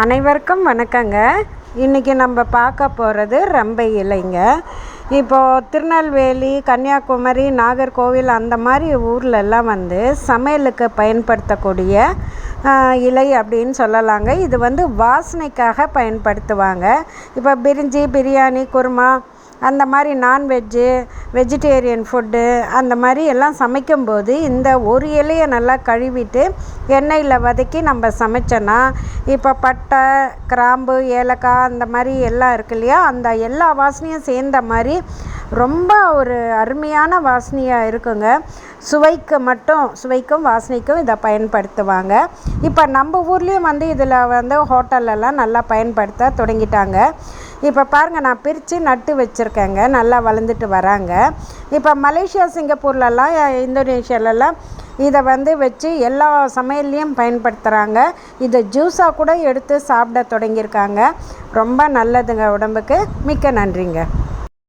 அனைவருக்கும் வணக்கங்க. இன்றைக்கி நம்ம பார்க்க போகிறது ரம்பை இலைங்க. இப்போது திருநெல்வேலி கன்னியாகுமரி நாகர்கோவில் அந்த மாதிரி ஊர்லெல்லாம் வந்து சமையலுக்கு பயன்படுத்தக்கூடிய இலை அப்படின்னு சொல்லலாங்க. இது வந்து வாசனைக்காக பயன்படுத்துவாங்க. இப்போ பிரிஞ்சி பிரியாணி குருமா அந்த மாதிரி நான்வெஜ்ஜு வெஜிடேரியன் ஃபுட்டு அந்த மாதிரி எல்லாம் சமைக்கும்போது இந்த ஒரு இலையை நல்லா கழுவிட்டு எண்ணெயில் வதக்கி நம்ம சமைச்சோன்னா இப்போ பட்டை கிராம்பு ஏலக்காய் அந்த மாதிரி எல்லாம் இருக்கு இல்லையா? அந்த எல்லா வாசனையும் சேர்ந்த மாதிரி ரொம்ப ஒரு அருமையான வாசனையாக இருக்குங்க. சுவைக்கு மட்டும் சுவைக்கும் வாசனைக்கும் இதை பயன்படுத்துவாங்க. இப்போ நம்ம ஊர்லேயும் வந்து இதில் வந்து ஹோட்டல்லலாம் நல்லா பயன்படுத்த தொடங்கிட்டாங்க. இப்போ பாருங்கள் நான் பிரித்து நட்டு வச்சுருக்கேங்க. நல்லா வளர்ந்துட்டு வராங்க. இப்போ மலேசியா சிங்கப்பூர்லலாம் இந்தோனேஷியாலலாம் இதை வந்து வச்சு எல்லா சமையல்லையும் பயன்படுத்துகிறாங்க இதை ஜூஸாக கூட எடுத்து சாப்பிட தொடங்கியிருக்காங்க. ரொம்ப நல்லதுங்க உடம்புக்கு. மிக்க நன்றிங்க.